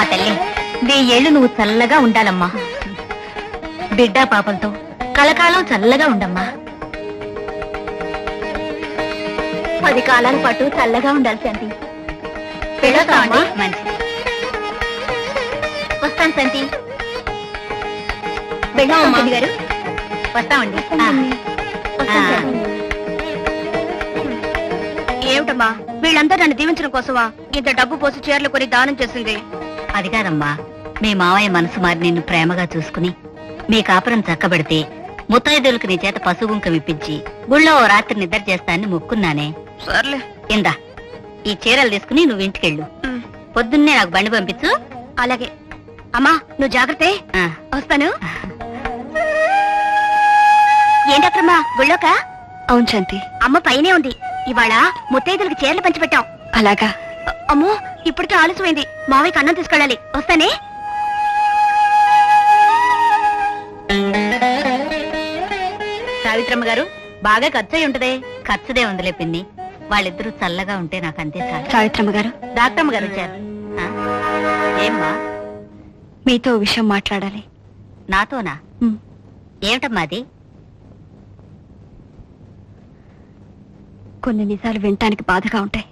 మా తల్లి వెయ్యేళ్ళు నువ్వు చల్లగా ఉండాలమ్మా. బిడ్డ పాపలతో కలకాలం చల్లగా ఉండమ్మా. పది కాలాల పాటు చల్లగా ఉండాలి శాంతి. మంచిది వస్తాను శాంతి. వెళ్ళాం శాంతి గారు. వస్తామండి. ఏమిటమ్మా? వీళ్ళంతా నన్ను దీవించడం కోసమా? ఇంత డబ్బు పోసి చీరలు కొని దానం చేసింది. అది కాదమ్మా. మీ మావయ్య మనసు మారి నిన్ను ప్రేమగా చూసుకుని మీ కాపురం చక్కబడితే ముత్తైదులకు నీ చేత పశుగుంకం ఇప్పించి గుళ్ళో ఓ రాత్రి నిద్ర చేస్తానని మొక్కున్నానే. సర్లే. ఇందా ఈ చీరలు తీసుకుని నువ్వు ఇంటికెళ్ళు. పొద్దున్నే నాకు బండి పంపించు. అలాగే. అమ్మా నువ్వు జాగ్రత్త. ఆ, వస్తాను. ఏంటక్రమ్మా గుళ్ళోక? అవును శాంతి. అమ్మ పైనే ఉంది. ఇవాళ ముత్తైదులకు చీరలు పంచిపెట్టాం. అలాగా. అమ్మో ఇప్పటికే ఆలస్యమైంది. మావయ్యకి అన్నం తీసుకెళ్ళాలి. వస్తానే? సావిత్రమ్మ గారు బాగా ఖర్చు అయి ఉంటదే. ఖర్చుదే ఉందిలే పిన్ని. వాళ్ళిద్దరూ చల్లగా ఉంటే నాకు అంతే చాలు. సావిత్రమ్మ గారు? డాక్టర్మ్మ గారు వచ్చారు. ఆ, ఏమ్మా? మీతో ఓ విషయం మాట్లాడాలి. నాతోనా? ఉమ్, ఏమిటమ్మా అది? కొన్ని నిజాలు వినటానికి బాధగా ఉంటాయి.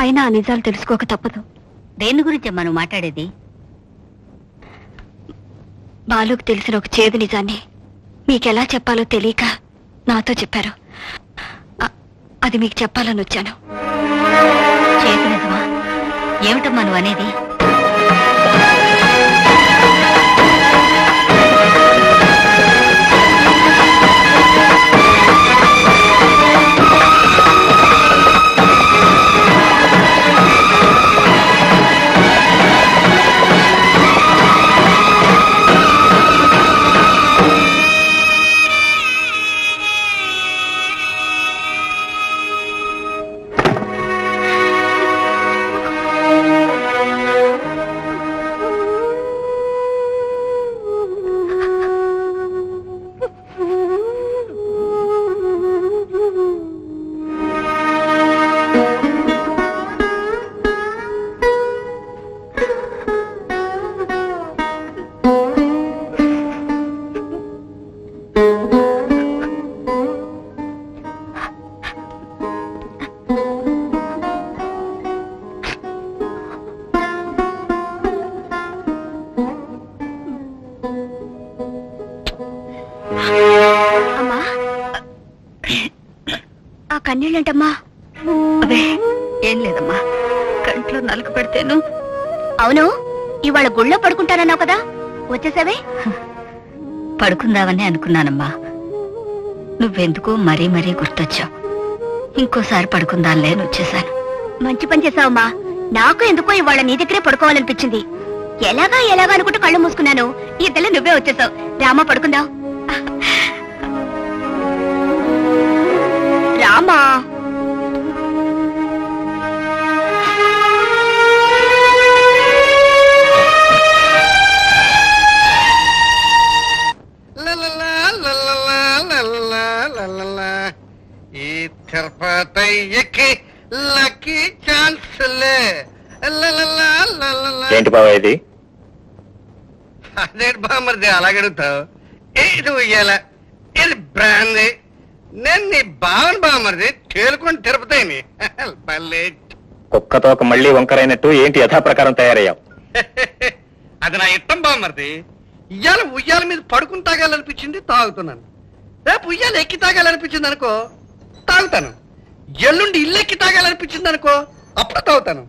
అయినా ఆ నిజాలు తెలుసుకోక తప్పదు. దేని గురించి మనం మాట్లాడేది? బాలుకు తెలిసిన ఒక చేదు నిజాన్ని మీకెలా చెప్పాలో తెలియక నాతో చెప్పారు. అ- అది మీకు చెప్పాలని వచ్చాను. చేతి నిజమా? ఏమిటమ్మా నువ్వు అనేది? ఆ కన్నీళ్ళంటమ్మా? అదే ఏం లేదమ్మా. కంట్లో నలుగు పెడితేను. అవును ఇవాళ గుళ్ళో పడుకుంటానన్నావు కదా? వచ్చేసావే? పడుకుందామని అనుకున్నానమ్మా. నువ్వెందుకో మరీ మరీ గుర్తొచ్చావు. ఇంకోసారి పడుకుందాంలే అని వచ్చేసాను. మంచి పని చేసావమ్మా. నాకు ఎందుకో ఇవాళ నీ దగ్గరే పడుకోవాలనిపించింది. ఎలాగా ఎలాగా అనుకుంటూ కళ్ళు మూసుకున్నాను. ఇద్దరు నువ్వే వచ్చేసావు. రామా పడుకుందాం. లలలా. ఈ తిరుపతయ్యకి లక్కీ లలలా. ఏంటి బాబా ఇది? అదేంటి బామ్మరిది అలాగడుగుతావు? ఇది ఉయ్యాల ఇది బ్రాంది. నేను నీ బావన్ బామ్మరిది తేలుకొని తిరుపతిని భలే. కుక్కతో ఒక మళ్ళీ వంకరైనట్టు ఏంటి యథాప్రకారం తయారయ్యావు? అది నా ఇష్టం బామ్మరిది ఇయ్యాల ఉయ్యాల మీద పడుకుని తాగాలనిపించింది తాగుతున్నాను. రేపు ఉయ్యాల ఎక్కి తాగాలనిపించింది అనుకో తాగుతాను. ఎల్లుండి ఇల్లు ఎక్కి తాగాలనిపించింది అనుకో అప్పుడు తాగుతాను.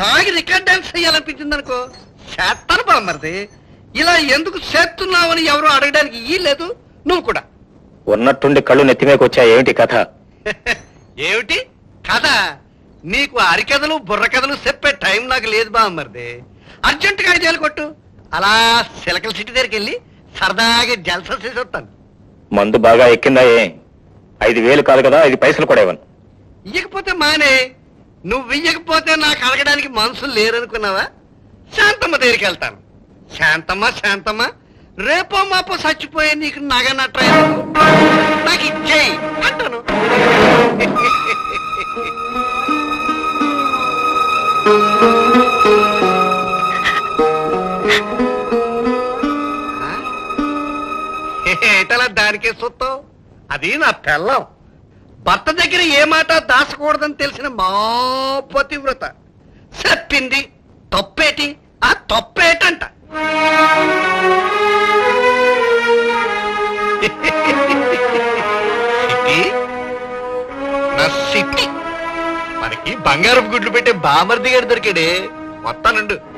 తాగి రికార్డ్ డాన్స్ చేయాలనిపించింది అనుకో చేస్తాను బామ్మరిది ఇలా ఎందుకు చేస్తున్నావని ఎవరు అడగడానికి ఈ లేదు నువ్వు కూడా. ఉన్నట్టుండి కళ్ళు నెత్తిమీదకి వచ్చా ఏమిటి కథ? ఏమిటి? కథ? నీకు అరికథలు బుర్రకథలు చెప్పే టైం నాకు లేదు బామ్మరిది అర్జెంటుగా ఐదేళ్ళు కొట్టు. అలా సిలకల సిటీ దగ్గరికి వెళ్ళి సరదాగా జల్సా చేసి వస్తాను. మందు బాగా ఎక్కిందా ఏ? ఐదు వేలు కాదు కదా ఐదు పైసలు కూడా ఇవ్వను. ఇయ్యకపోతే మానే. నువ్వు ఇయ్యకపోతే నాకు అడగడానికి మనసులు లేరనుకున్నావా? శాంతమ్మ దగ్గరికి వెళ్తాను. శాంతమ్మ శాంతమ్మ రేపో మాపో చచ్చిపోయే నీకు నగ నట్ర పెళ్ళం భర్త దగ్గర ఏ మాట దాచకూడదని తెలిసిన మా పతివ్రత. చెప్పింది తప్పేటి? ఆ తప్పేటంట. మనకి బంగారపు గుడ్లు పెట్టే బామర్ది గారు దొరికాడే. వస్తానండు.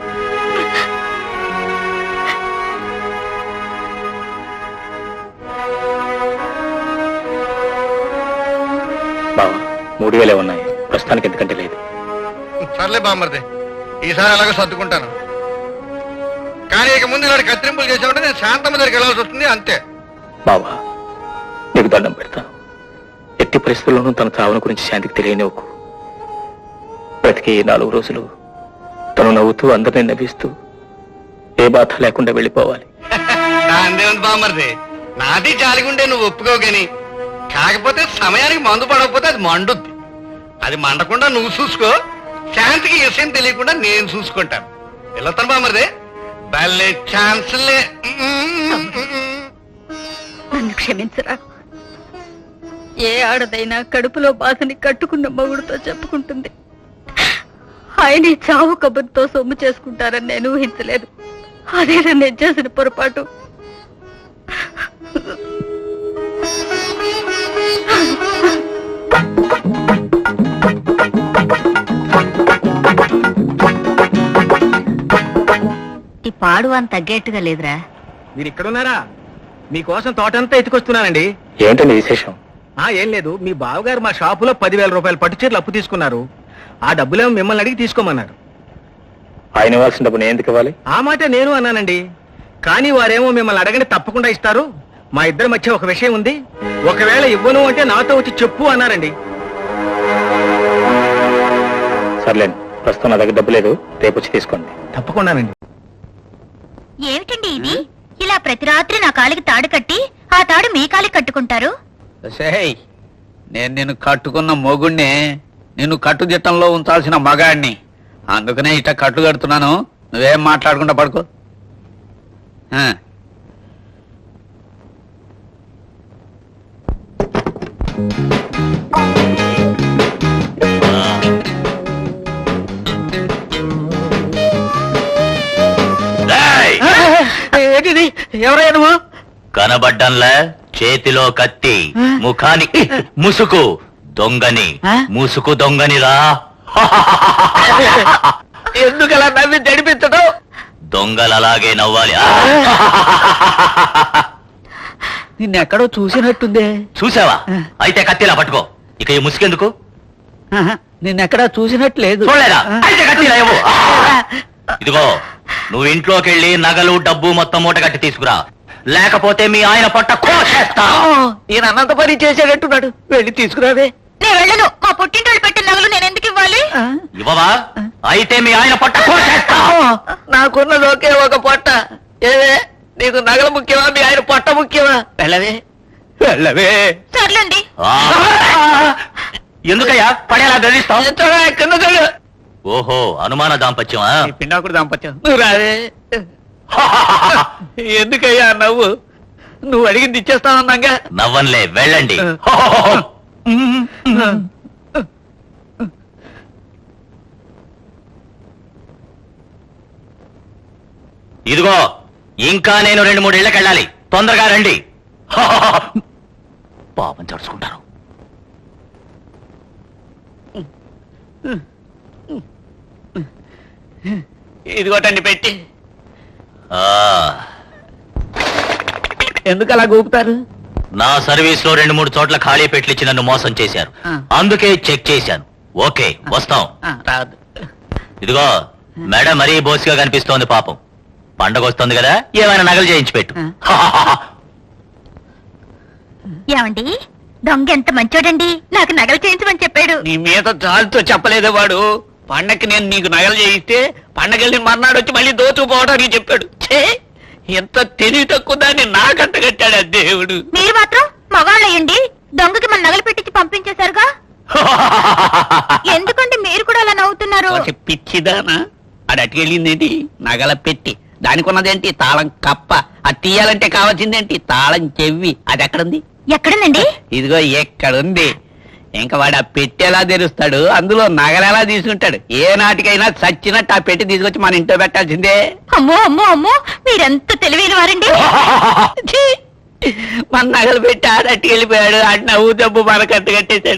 మూడు వేలే ఉన్నాయి. ప్రస్తుతానికి ఎందుకంటే లేదు. సర్లే బామ్మర్ది. ఈసారి అలాగే సర్దుకుంటాను. కానీ ఇక ముందు ఇలాంటి కత్తిరింపులు చేసామంటే నేను శాంతమ్మ దగ్గరికి వెళ్ళాల్సి వస్తుంది అంతే. బావా నీకు దండం పెడతాను. ఎట్టి పరిస్థితుల్లోనూ తన చావును గురించి శాంతికి తెలియనివ్వకు బ్రతికి నాలుగు రోజులు తను నవ్వుతూ అందరినీ నవ్విస్తూ ఏ బాధ లేకుండా వెళ్ళిపోవాలి. బామ్మర్ది. నాది జాలిగుండే నువ్వు ఒప్పుకోవు గాని కాకపోతే సమయానికి మందు పడకపోతే అది మండుద్ది. అది మండకుండా నువ్వు చూసుకో. శాంతికి విషయం తెలియకుండా నేను చూసుకుంటాను. వెళ్తాను బామ్మర్ది? భలే ఛాన్స్లే నన్ను క్షమించరా? ఏ ఆడదైనా కడుపులో బాధని కట్టుకున్న మగుడితో చెప్పుకుంటుంది. ఆయన ఈ చావు కబుర్తో సొమ్ము చేసుకుంటారని నేను ఊహించలేదు. అదే నేను చేసిన పొరపాటు. ఈ పాడు అని తగ్గేట్టుగా లేదురా. మీరు ఇక్కడున్నారా? మీకోసం తోటంతా ఎత్తుకొస్తున్నానండి. ఏంటండి విశేషం? ఆ ఏం లేదు. మీ బావగారు మా షాపులో పదివేల రూపాయలు పట్టు చీరలు అప్పు తీసుకున్నారు. ఆ డబ్బులేమో మిమ్మల్ని అడిగి తీసుకోమన్నారు. ఆయన ఇవ్వాల్సిన డబ్బు నేను ఎందుకు ఇవ్వాలి? ఆ మాట నేను అన్నానండి. కానీ వారేమో మిమ్మల్ని అడగని తప్పకుండా ఇస్తారు. మా ఇద్దరి మధ్య ఒక విషయం ఉంది. ఒకవేళ ఇవ్వను అంటే నాతో వచ్చి చెప్పు అన్నారండి. సర్లేండి ప్రస్తుతం నా దగ్గర డబ్బు లేదు రేపు వచ్చి తీసుకోండి. తప్పకుండానండి. ఏమిటండి ఇది? ఇలా ప్రతి రాత్రి నా కాలికి తాడు కట్టి ఆ తాడు మీ కాలికి కట్టుకుంటారు? సేయ్ నేను నిన్ను కట్టుకున్న మొగుణ్ణి నిన్ను కట్టుదిట్టంలో ఉంచాల్సిన మగాడిని అందుకనే ఇట కట్టు కడుతున్నాను నువ్వేం మాట్లాడకుండా పడుకో. ఆ. ఏంటిది? ఎవరయ్యా నువ్వు? కనబడ్డంలే చేతిలో కత్తి ముఖానికి ముసుగు దొంగని. ముసుగు దొంగనిరా ఎందుకు అలా నవ్వి జడిపించడం దొంగలు అలాగే నవ్వాలి! నిన్నెక్కడో చూసినట్టుందే. చూసావా? అయితే కత్తిలా పట్టుకో. ఇక ఈ ముసుగెందుకు నిన్నెక్కడా చూసినట్లేదు. చూడలేదా? అయితే కత్తిలా ఇవ్వు! ఇదిగో నువ్వు ఇంట్లోకి వెళ్ళి నగలు డబ్బు మొత్తం మూట కట్టి తీసుకురా. లేకపోతే మీ ఆయన పొట్ట కోసేస్తా. ఈయన అనంత పని చేసేటట్టున్నాడు. వెళ్ళి తీసుకురావే. నేను వెళ్ళను. మా పుట్టింటోళ్ళు పెట్టిన నగలు నేను ఎందుకు ఇవ్వాలి? ఇవ్వవా? అయితే మీ ఆయన పొట్ట కోసేస్తా. నాకున్నది ఒకే ఒక పొట్ట. ఏవే? నీకు నగల ముఖ్యమా? మీ ఆయన పొట్ట ముఖ్యమా? వెళ్ళవే. వెళ్ళవే. సర్లేండి. ఆ! ఎందుకయ్యా? పడేలా బెదిరిస్తావు కింద చూడు. ఓహో అనుమాన దాంపత్యమా? ఈ పిండాకుడు దాంపత్యం. నువ్వు రావే. ఎందుకయ్యా నవ్వు? నువ్వు అడిగింది ఇచ్చేస్తానన్నాగా. నవ్వన్లే వెళ్ళండి. ఇదిగో ఇంకా నేను రెండు మూడు ఇళ్ళకి వెళ్ళాలి. తొందరగా రండి. పాపం చడుచుకుంటారు ఇదిగోటండి పెట్టి. ఆ, ఎందుకు అలా గూపుతారు? నా సర్వీస్లో రెండు మూడు చోట్ల ఖాళీ పెట్లిచ్చి నన్ను మోసం చేశారు. అందుకే చెక్ చేశాను. ఓకే వస్తాం. రాదు ఇదిగో మెడ మరీ బోసిగా కనిపిస్తోంది పాపం. పండగ వస్తుంది కదా ఏమైనా నగలు చేయించి పెట్టు. ఏమండి? దొంగ ఎంత మంచోడండి. నాకు నగలు చేయించమని చెప్పాడు. నీ మీద చాలుతో చెప్పలేదే వాడు. పండక్కి నేను నీకు నగలు చేయిస్తే పండగల్ని మర్నాడు వచ్చి మళ్ళీ దోచుకుపోవడానికి చెప్పాడు. ఛే! ఎంత తెలివి తక్కువ దాన్ని నాకంట కట్టాడు ఆ దేవుడు. మీరు మాత్రం మగాళ్ళయ్యండి. దొంగకి మన నగలు పెట్టించి పంపించేశారుగా? ఎందుకండి మీరు కూడా అలా నవ్వుతున్నారు? ఒక పిచ్చిదానా? అది అటుకెళ్ళిందేంటి? నగల పెట్టి. దానికి ఉన్నదేంటి తాళం కప్ప. అది తీయాలంటే కావాల్సిందేంటి? తాళం చెవి అది ఎక్కడుంది? ఎక్కడుందండి? ఇదిగో ఎక్కడుంది? ఇంకా వాడు ఆ పెట్టి ఎలా తెరుస్తాడు? అందులో నగలెలా తీసుకుంటాడు? ఏ నాటికైనా చచ్చినట్టు ఆ పెట్టి తీసుకొచ్చి మన ఇంట్లో పెట్టాల్సిందే. అమ్మో అమ్మో అమ్మో మీరెంత తెలివైన వారండి! మన నగలు పెట్టి ఆడట్టు వెళ్ళిపోయాడు. ఆడి నవ్వు దెబ్బ మన కట్టు కట్టేశాడు.